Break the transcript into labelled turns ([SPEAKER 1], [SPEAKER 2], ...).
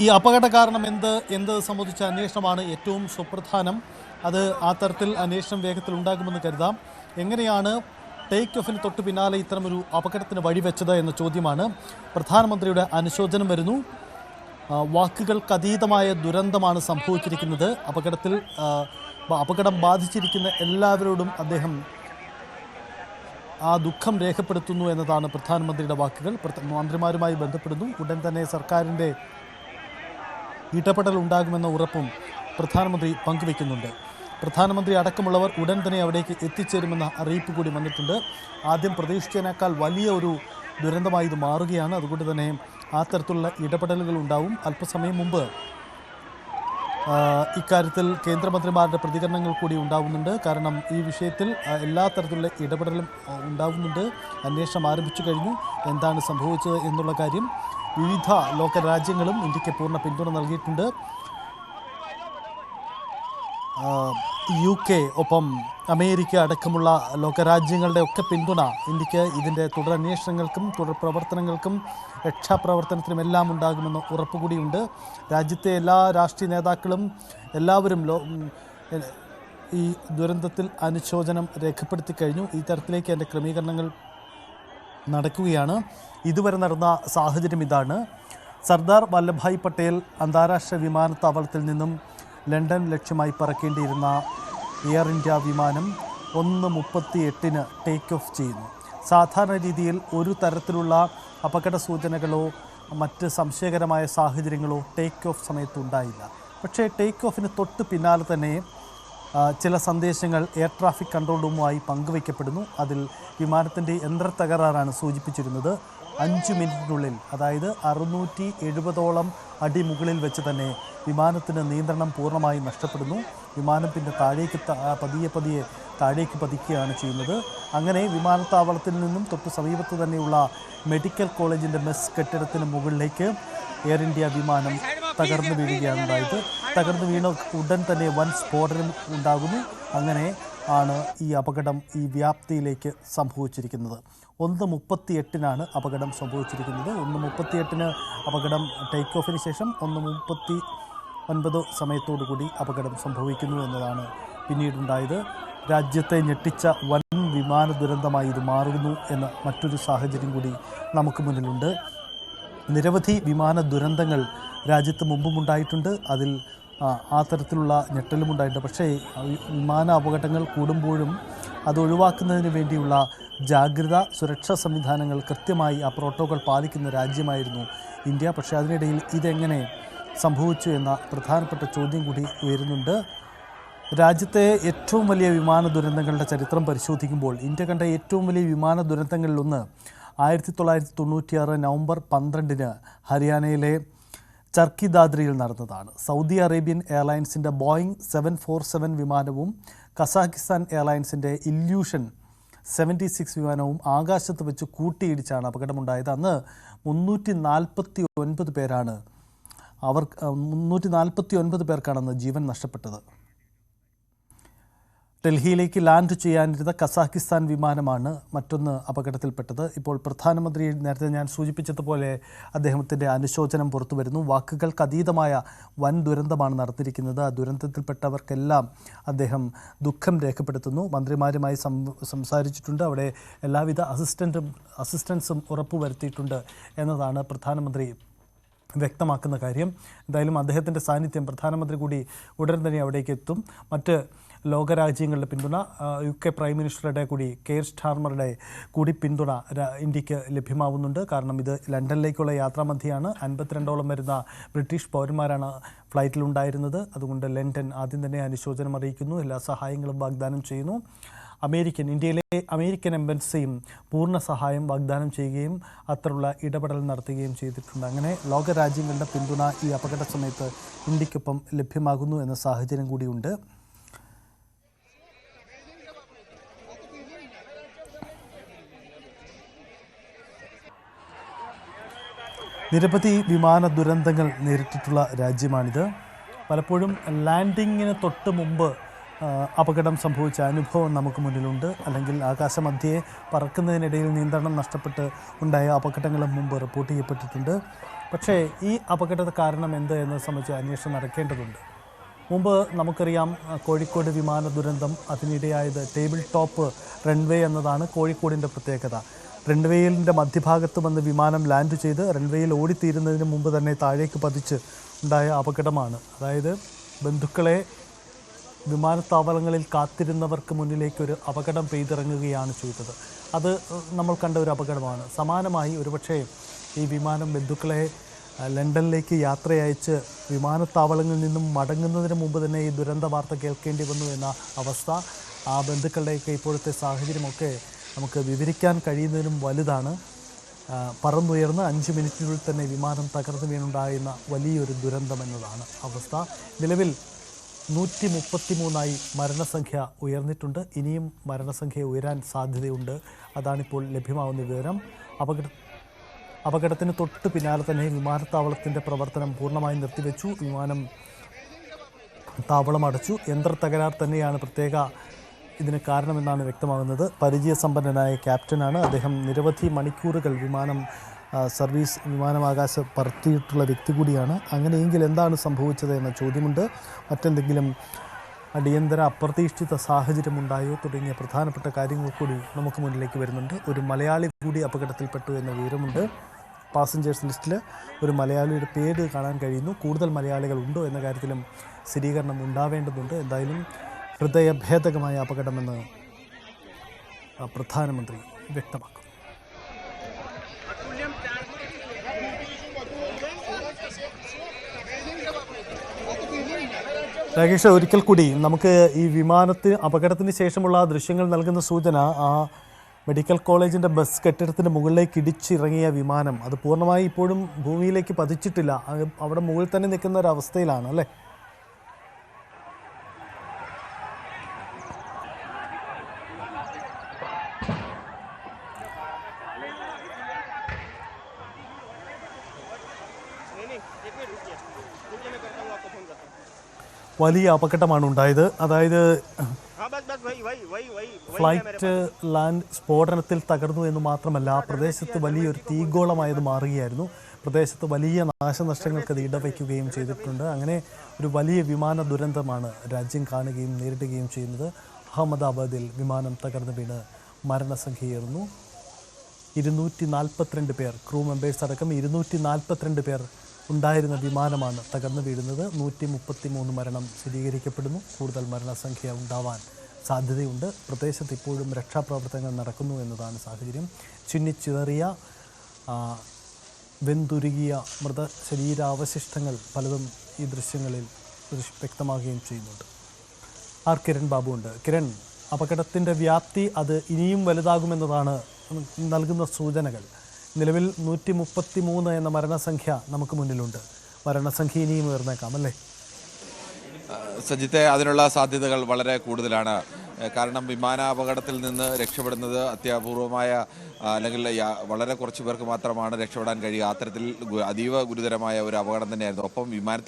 [SPEAKER 1] ഈ അപകട കാരണം എന്ത് എന്ത് സംബന്ധിച്ച അന്വേഷണമാണ് ഏറ്റവും സുപ്രധാനം. അത് ആ തരത്തിൽ അന്വേഷണം വേഗത്തിൽ ഉണ്ടാകുമെന്ന് കരുതാം. എങ്ങനെയാണ് ടേക്ക് ഓഫിന് തൊട്ട് പിന്നാലെ ഇത്തരമൊരു അപകടത്തിന് വഴിവെച്ചത് എന്ന ചോദ്യമാണ്. പ്രധാനമന്ത്രിയുടെ അനുശോചനം വരുന്നു. വാക്കുകൾക്കതീതമായ ദുരന്തമാണ് സംഭവിച്ചിരിക്കുന്നത്. അപകടത്തിൽ അപകടം ബാധിച്ചിരിക്കുന്ന എല്ലാവരോടും അദ്ദേഹം ആ ദുഃഖം രേഖപ്പെടുത്തുന്നു എന്നതാണ് പ്രധാനമന്ത്രിയുടെ വാക്കുകൾ. മന്ത്രിമാരുമായി ബന്ധപ്പെടുന്നു. ഉടൻ തന്നെ സർക്കാരിന്റെ ഇടപെടൽ ഉണ്ടാകുമെന്ന ഉറപ്പും പ്രധാനമന്ത്രി പങ്കുവെക്കുന്നുണ്ട്. പ്രധാനമന്ത്രി അടക്കമുള്ളവർ ഉടൻ തന്നെ അവിടേക്ക് എത്തിച്ചേരുമെന്ന അറിയിപ്പ് കൂടി വന്നിട്ടുണ്ട്. ആദ്യം പ്രതീക്ഷിച്ചതിനേക്കാൾ വലിയ ഒരു ദുരന്തമായി ഇത് മാറുകയാണ്. അതുകൊണ്ട് തന്നെ ആ തരത്തിലുള്ള ഇടപെടലുകൾ ഉണ്ടാവും. അല്പസമയം മുമ്പ് ഇക്കാര്യത്തിൽ കേന്ദ്രമന്ത്രിമാരുടെ പ്രതികരണങ്ങൾ കൂടി ഉണ്ടാവുന്നുണ്ട്. കാരണം ഈ വിഷയത്തിൽ എല്ലാ തരത്തിലുള്ള ഇടപെടലും ഉണ്ടാവുന്നുണ്ട്. അന്വേഷണം ആരംഭിച്ചു കഴിഞ്ഞു. എന്താണ് സംഭവിച്ചത് എന്നുള്ള കാര്യം വിവിധ ലോക രാജ്യങ്ങളും ഇന്ത്യയ്ക്ക് പൂർണ പിന്തുണ നൽകിയിട്ടുണ്ട്. യു കെ ഒപ്പം അമേരിക്ക അടക്കമുള്ള ലോകരാജ്യങ്ങളുടെ ഒക്കെ പിന്തുണ ഇന്ത്യയ്ക്ക് ഇതിന്റെ തുടരന്വേഷണങ്ങൾക്കും തുടർ പ്രവർത്തനങ്ങൾക്കും രക്ഷാപ്രവർത്തനത്തിനും എല്ലാം ഉണ്ടാകുമെന്ന് ഉറപ്പുകൂടിയുണ്ട്. രാജ്യത്തെ എല്ലാ രാഷ്ട്രീയ നേതാക്കളും എല്ലാവരും ലോ ഈ ദുരന്തത്തിൽ അനുശോചനം രേഖപ്പെടുത്തി കഴിഞ്ഞു. ഈ തരത്തിലേക്ക് എന്റെ ക്രമീകരണങ്ങൾ നടക്കുകയാണ്. ഇതുവരെ നടന്ന സാഹചര്യം ഇതാണ്. സർദാർ വല്ലഭായ് പട്ടേൽ അന്താരാഷ്ട്ര വിമാനത്താവളത്തിൽ നിന്നും ലണ്ടൻ ലക്ഷ്യമായി പറക്കേണ്ടിയിരുന്ന എയർ ഇന്ത്യ വിമാനം ഒന്ന് മുപ്പത്തി എട്ടിന് ടേക്ക് ഓഫ് ചെയ്യുന്നു. സാധാരണ രീതിയിൽ ഒരു തരത്തിലുള്ള അപകട സൂചനകളോ മറ്റ് സംശയകരമായ സാഹചര്യങ്ങളോ ടേക്ക് ഓഫ് സമയത്ത് ഉണ്ടായില്ല. പക്ഷേ ടേക്ക് ഓഫിന് തൊട്ട് പിന്നാലെ തന്നെ ചില സന്ദേശങ്ങൾ എയർ ട്രാഫിക് കൺട്രോൾ റൂമുമായി പങ്കുവയ്ക്കപ്പെടുന്നു. അതിൽ വിമാനത്തിന്റെ യന്ത്ര തകരാറാണ് സൂചിപ്പിച്ചിരുന്നത്. അഞ്ച് മിനിറ്റിനുള്ളിൽ അതായത് അറുന്നൂറ്റി എഴുപതോളം അടി മുകളിൽ വെച്ച് തന്നെ വിമാനത്തിന് നിയന്ത്രണം പൂർണമായും നഷ്ടപ്പെടുന്നു. വിമാനം പിന്നെ താഴേക്ക് പതിയെ പതിയെ താഴേക്ക് പതിക്കുകയാണ് ചെയ്യുന്നത്. അങ്ങനെ വിമാനത്താവളത്തിൽ നിന്നും തൊട്ട് സമീപത്ത് തന്നെയുള്ള മെഡിക്കൽ കോളേജിന്റെ മെസ് കെട്ടിടത്തിന് മുകളിലേക്ക് എയർ ഇന്ത്യ വിമാനം തകർന്നു വീഴുകയാണ് ഉണ്ടായത്. തകർന്നു വീണ ഉടൻ തന്നെ വൻ സ്ഫോടനം ഉണ്ടാകുന്നു. അങ്ങനെ ആണ് ഈ അപകടം ഈ വ്യാപ്തിയിലേക്ക് സംഭവിച്ചിരിക്കുന്നത്. ഒന്ന് മുപ്പത്തി എട്ടിനാണ് അപകടം സംഭവിച്ചിരിക്കുന്നത്. ഒന്ന് മുപ്പത്തി എട്ടിന് അപകടം ടേക്ക് ഓഫിന് ശേഷം ഒന്ന് മുപ്പത്തി ഒൻപത് സമയത്തോടു കൂടി അപകടം സംഭവിക്കുന്നു എന്നതാണ് പിന്നീടുണ്ടായത്. രാജ്യത്തെ ഞെട്ടിച്ച വൻ വിമാന ദുരന്തമായി ഇത് മാറുന്നു എന്ന മറ്റൊരു സാഹചര്യം കൂടി നമുക്ക് മുന്നിലുണ്ട്. നിരവധി വിമാന ദുരന്തങ്ങൾ രാജ്യത്ത് മുമ്പുമുണ്ടായിട്ടുണ്ട്. അതിൽ ആ, തരത്തിലുള്ള ഞെട്ടലും ഉണ്ടായിട്ടുണ്ട് പക്ഷേ വിമാന അപകടങ്ങൾ കൂടുമ്പോഴും അത് ഒഴിവാക്കുന്നതിന് വേണ്ടിയുള്ള ജാഗ്രത സുരക്ഷാ സംവിധാനങ്ങൾ കൃത്യമായി ആ പ്രോട്ടോകോൾ പാലിക്കുന്ന രാജ്യമായിരുന്നു ഇന്ത്യ. പക്ഷേ അതിനിടയിൽ ഇതെങ്ങനെ സംഭവിച്ചു എന്ന പ്രധാനപ്പെട്ട ചോദ്യം കൂടി ഉയരുന്നുണ്ട്. രാജ്യത്തെ ഏറ്റവും വലിയ വിമാന ദുരന്തങ്ങളുടെ ചരിത്രം പരിശോധിക്കുമ്പോൾ ഇന്ത്യ കണ്ട ഏറ്റവും വലിയ വിമാന ദുരന്തങ്ങളിലൊന്ന് ആയിരത്തി തൊള്ളായിരത്തി തൊണ്ണൂറ്റിയാറ് നവംബർ പന്ത്രണ്ടിന് ഹരിയാനയിലെ ചർക്കി ദാദ്രിയിൽ നടന്നതാണ്. സൗദി അറേബ്യൻ എയർലൈൻസിന്റെ ബോയിങ് സെവൻ ഫോർ സെവൻ വിമാനവും കസാഖിസ്ഥാൻ എയർലൈൻസിന്റെ ഇല്യൂഷൻ സെവന്റി സിക്സ് വിമാനവും ആകാശത്ത് വെച്ച് കൂട്ടിയിടിച്ചാണ് അപകടമുണ്ടായത്. അന്ന് മുന്നൂറ്റി നാൽപ്പത്തി ഒൻപത് പേരാണ് അവർ മുന്നൂറ്റി നാൽപ്പത്തി ഒൻപത് പേർക്കാണ് അന്ന് ജീവൻ നഷ്ടപ്പെട്ടത്. ഡൽഹിയിലേക്ക് ലാൻഡ് ചെയ്യാനിരുന്ന കസാഖിസ്ഥാൻ വിമാനമാണ് മറ്റൊന്ന് അപകടത്തിൽപ്പെട്ടത്. ഇപ്പോൾ പ്രധാനമന്ത്രി നേരത്തെ ഞാൻ സൂചിപ്പിച്ചതുപോലെ അദ്ദേഹത്തിന്റെ അനുശോചനം പുറത്തു വരുന്നു വാക്കുകൾക്ക് അതീതമായ വൻ ദുരന്തമാണ് നടന്നിരിക്കുന്നത് ആ ദുരന്തത്തിൽപ്പെട്ടവർക്കെല്ലാം അദ്ദേഹം ദുഃഖം രേഖപ്പെടുത്തുന്നു. മന്ത്രിമാരുമായി സംസാരിച്ചിട്ടുണ്ട്. അവിടെ എല്ലാവിധ അസിസ്റ്റന്റും അസിസ്റ്റൻസും ഉറപ്പുവരുത്തിയിട്ടുണ്ട് എന്നതാണ് പ്രധാനമന്ത്രി വ്യക്തമാക്കുന്ന കാര്യം. എന്തായാലും അദ്ദേഹത്തിന്റെ സാന്നിധ്യം പ്രധാനമന്ത്രി കൂടി ഉടൻ തന്നെ അവിടേക്ക് എത്തും മറ്റ് ലോകരാജ്യങ്ങളുടെ പിന്തുണ യു കെ പ്രൈം മിനിസ്റ്ററുടെ കൂടി കെയർ സ്റ്റാർമറുടെ കൂടി പിന്തുണ ഇന്ത്യയ്ക്ക് ലഭ്യമാവുന്നുണ്ട്. കാരണം ഇത് ലണ്ടനിലേക്കുള്ള യാത്രാമധ്യയാണ് അൻപത്തിരണ്ടോളം വരുന്ന ബ്രിട്ടീഷ് പൗരന്മാരാണ് ഫ്ലൈറ്റിലുണ്ടായിരുന്നത്. അതുകൊണ്ട് ലണ്ടൻ ആദ്യം തന്നെ അനുശോചനം അറിയിക്കുന്നു. എല്ലാ സഹായങ്ങളും വാഗ്ദാനം ചെയ്യുന്നു. അമേരിക്കൻ ഇന്ത്യയിലെ അമേരിക്കൻ എംബൻസിയും പൂർണ സഹായം വാഗ്ദാനം ചെയ്യുകയും അത്തരമുള്ള ഇടപെടൽ നടത്തുകയും ചെയ്തിട്ടുണ്ട്. അങ്ങനെ ലോകരാജ്യങ്ങളുടെ പിന്തുണ ഈ അപകട സമയത്ത് ഇന്ത്യക്കൊപ്പം ലഭ്യമാകുന്നു എന്ന സാഹചര്യം കൂടിയുണ്ട്. നിരവധി വിമാന ദുരന്തങ്ങൾ നേരിട്ടിട്ടുള്ള രാജ്യമാണിത്. പലപ്പോഴും ലാൻഡിങ്ങിന് തൊട്ട് മുമ്പ് അപകടം സംഭവിച്ച അനുഭവം നമുക്ക് മുന്നിലുണ്ട്. അല്ലെങ്കിൽ ആകാശമധ്യയെ പറക്കുന്നതിനിടയിൽ നിയന്ത്രണം നഷ്ടപ്പെട്ട് ഉണ്ടായ അപകടങ്ങളും മുമ്പ് റിപ്പോർട്ട് ചെയ്യപ്പെട്ടിട്ടുണ്ട്. പക്ഷേ ഈ അപകട കാരണം എന്ത് എന്നത് സംബന്ധിച്ച് അന്വേഷണം നടക്കേണ്ടതുണ്ട്. മുമ്പ് നമുക്കറിയാം കോഴിക്കോട് വിമാന ദുരന്തം അതിനിടെയായത് ടേബിൾ ടോപ്പ് റൺവേ എന്നതാണ് കോഴിക്കോടിന്റെ പ്രത്യേകത. റൺവേയിലിന്റെ മധ്യഭാഗത്ത് വന്ന് വിമാനം ലാൻഡ് ചെയ്ത് റൺവേയിൽ ഓടിത്തീരുന്നതിന് മുമ്പ് തന്നെ താഴേക്ക് പതിച്ച് ഉണ്ടായ അപകടമാണ്. അതായത് ബന്ധുക്കളെ വിമാനത്താവളങ്ങളിൽ കാത്തിരുന്നവർക്ക് മുന്നിലേക്ക് ഒരു അപകടം പെയ്തിറങ്ങുകയാണ് ചെയ്തത്. അത് നമ്മൾ കണ്ട ഒരു അപകടമാണ്. സമാനമായി ഒരുപക്ഷേ ഈ വിമാനം ബന്ധുക്കളെ ലണ്ടനിലേക്ക് ലണ്ടനിലേക്ക് യാത്രയയച്ച് വിമാനത്താവളങ്ങളിൽ നിന്നും മടങ്ങുന്നതിന് മുമ്പ് തന്നെ ഈ ദുരന്ത വാർത്ത കേൾക്കേണ്ടി വന്നു എന്ന അവസ്ഥ ആ ബന്ധുക്കളുടെയൊക്കെ ഇപ്പോഴത്തെ സാഹചര്യമൊക്കെ നമുക്ക് വിവരിക്കാൻ കഴിയുന്നതിലും വലുതാണ്. പറന്നുയർന്ന് അഞ്ച് മിനിറ്റിനുള്ളിൽ തന്നെ വിമാനം തകർന്നു വീണുണ്ടായിരുന്ന വലിയൊരു ദുരന്തം എന്നതാണ് അവസ്ഥ. നിലവിൽ നൂറ്റി മുപ്പത്തി മൂന്നായി മരണസംഖ്യ ഉയർന്നിട്ടുണ്ട്. ഇനിയും മരണസംഖ്യ ഉയരാൻ സാധ്യതയുണ്ട്. അതാണിപ്പോൾ ലഭ്യമാവുന്ന വിവരം. അപകട അപകടത്തിന് തൊട്ട് പിന്നാലെ തന്നെ വിമാനത്താവളത്തിന്റെ പ്രവർത്തനം പൂർണമായും നിർത്തിവെച്ചു. വിമാനം താവളം അടച്ചു യന്ത്ര തകരാർ തന്നെയാണ് പ്രത്യേക ഇതിന് കാരണമെന്നാണ് വ്യക്തമാകുന്നത്. പരിചയസമ്പന്നനായ ക്യാപ്റ്റനാണ് അദ്ദേഹം. നിരവധി മണിക്കൂറുകൾ വിമാനം സർവീസ് വിമാനമാകാശ പറത്തിയിട്ടുള്ള വ്യക്തി കൂടിയാണ്. അങ്ങനെയെങ്കിൽ എന്താണ് സംഭവിച്ചത് എന്ന ചോദ്യമുണ്ട്. മറ്റെന്തെങ്കിലും അടിയന്തര അപ്രതീക്ഷിത സാഹചര്യമുണ്ടായോ തുടങ്ങിയ പ്രധാനപ്പെട്ട കാര്യങ്ങൾ കൂടി നമുക്ക് മുന്നിലേക്ക് വരുന്നുണ്ട്. ഒരു മലയാളി കൂടി അപകടത്തിൽപ്പെട്ടു എന്ന വിവരമുണ്ട്. പാസഞ്ചേഴ്സ് ലിസ്റ്റിൽ ഒരു മലയാളിയുടെ പേര് കാണാൻ കഴിയുന്നു. കൂടുതൽ മലയാളികൾ ഉണ്ടോ എന്ന കാര്യത്തിലും സ്ഥിരീകരണം ഉണ്ടാവേണ്ടതുണ്ട്. എന്തായാലും ഹൃദയഭേദകമായ അപകടമെന്ന് പ്രധാനമന്ത്രി വ്യക്തമാക്കും. രാകേഷ് ഒരിക്കൽ കൂടി നമുക്ക് ഈ വിമാനത്തിന് അപകടത്തിന് ശേഷമുള്ള ദൃശ്യങ്ങൾ നൽകുന്ന സൂചന ആ മെഡിക്കൽ കോളേജിന്റെ ബസ് കെട്ടിടത്തിന്റെ മുകളിലേക്ക് ഇടിച്ചിറങ്ങിയ വിമാനം. അത് പൂർണമായി ഇപ്പോഴും ഭൂമിയിലേക്ക് പതിച്ചിട്ടില്ല. അവിടെ മുകളിൽ തന്നെ നിൽക്കുന്ന ഒരു അവസ്ഥയിലാണ് അല്ലേ? വലിയ അപകടമാണ് ഉണ്ടായത് അതായത് ഫ്ലൈറ്റ് ലാൻഡ് സ്ഫോടനത്തിൽ തകർന്നു എന്ന് മാത്രമല്ല പ്രദേശത്ത് വലിയൊരു തീഗോളമായത് മാറുകയായിരുന്നു. പ്രദേശത്ത് വലിയ നാശനഷ്ടങ്ങൾക്കത് ഇടവയ്ക്കുകയും ചെയ്തിട്ടുണ്ട്. അങ്ങനെ ഒരു വലിയ വിമാന ദുരന്തമാണ് രാജ്യം കാണുകയും നേരിടുകയും ചെയ്യുന്നത്. അഹമ്മദാബാദിൽ വിമാനം തകർന്നു വീണ് മരണസംഖ്യയേറുന്നു. ഇരുന്നൂറ്റി നാൽപ്പത്തിരണ്ട് പേർ ക്രൂ മെമ്പേഴ്സ് അടക്കം ഇരുന്നൂറ്റി നാൽപ്പത്തിരണ്ട് പേർ ഉണ്ടായിരുന്ന വിമാനമാണ് തകർന്നു വീഴുന്നത്. നൂറ്റി മുപ്പത്തി മൂന്ന് മരണം സ്ഥിരീകരിക്കപ്പെടുന്നു. കൂടുതൽ മരണസംഖ്യ ഉണ്ടാവാൻ സാധ്യതയുണ്ട്. പ്രദേശത്ത് ഇപ്പോഴും രക്ഷാപ്രവർത്തനങ്ങൾ നടക്കുന്നു എന്നതാണ് സാഹചര്യം. ചിന്നിച്ചിതറിയ വെന്തുരുകിയ മൃതശരീരാവശിഷ്ടങ്ങൾ പലതും ഈ ദൃശ്യങ്ങളിൽ ദൃശ് വ്യക്തമാകുകയും ചെയ്യുന്നുണ്ട്. ആർ കിരൺ ബാബു ഉണ്ട്. കിരൺ അപകടത്തിന്റെ വ്യാപ്തി അത് ഇനിയും വലുതാകുമെന്നതാണ് നൽകുന്ന സൂചനകൾ. നിലവിൽ നൂറ്റി മുപ്പത്തി മൂന്ന് എന്ന മരണസംഖ്യ നമുക്ക് മുന്നിലുണ്ട്. മരണസംഖ്യ ഇനിയും ഉയർന്നേക്കാം അല്ലേ?
[SPEAKER 2] സജിത്തെ അതിനുള്ള സാധ്യതകൾ വളരെ കൂടുതലാണ്. കാരണം വിമാനാപകടത്തിൽ നിന്ന് രക്ഷപ്പെടുന്നത് അത്യപൂർവമായ അല്ലെങ്കിൽ വളരെ കുറച്ച് പേർക്ക് മാത്രമാണ് രക്ഷപ്പെടാൻ കഴിയുക. അത്തരത്തിൽ അതീവ ഗുരുതരമായ ഒരു അപകടം തന്നെയായിരുന്നു. ഒപ്പം വിമാനത്തിലെ